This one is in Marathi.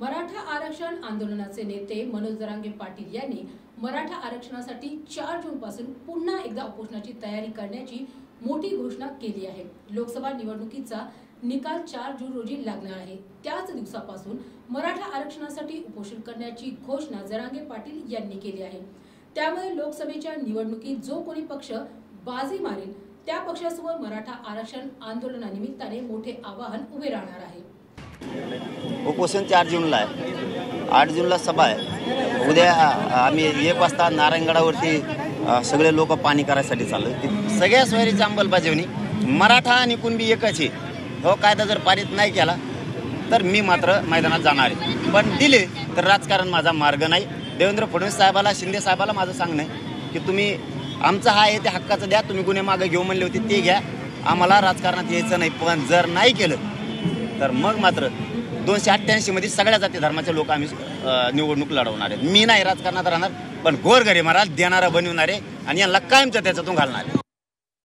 मराठा आरक्षण आंदोलनाचे नेते मनोज जरांगे पाटील यांनी मराठा आरक्षणासाठी चार जून पासून पुन्हा एकदा उपोषणाची तयारी करण्याची मोठी घोषणा केली आहे. लोकसभा निवडणुकीचा निकाल चार जून रोजी लागणार आहे. त्याच दिवसापासून मराठा आरक्षणासाठी उपोषण करण्याची घोषणा जरांगे पाटील यांनी केली आहे. त्यामुळे लोकसभेच्या निवडणुकीत जो कोणी पक्ष बाजी मारेल त्या पक्षासमोर मराठा आरक्षण आंदोलनानिमित्ताने मोठे आवाहन उभे राहणार आहे. उपोषण चार जूनला आहे. आठ जूनला सभा आहे. उद्या आम्ही एक वाजता नारायणगडावरती सगळे लोक पाणी करायसाठी चाललो सगळ्या सोयरीची अंमलबजावणी मराठा आणि कुणबी एकच आहे. हो कायदा जर पारित नाही केला तर मी मात्र मैदानात जाणार आहे. पण दिले तर राजकारण माझा मार्ग नाही. देवेंद्र फडणवीस साहेबाला शिंदे साहेबाला माझं सांगणं आहे की तुम्ही आमचं हा आहे ते हक्काचं द्या. तुम्ही गुन्हे मागे घेऊ म्हणले होते ते घ्या. आम्हाला राजकारणात यायचं नाही. पण जर नाही केलं तर मग मात्र दोनशे अठ्ठ्याऐंशी मध्ये सगळ्या जाती धर्माचे लोक आम्ही निवडणूक लढवणार आहेत. मी नाही राजकारणात राहणार पण गोरगरीब महाराज देणारा बनवणारे आणि यांना कायमचं त्याच्यातून घालणार. आहे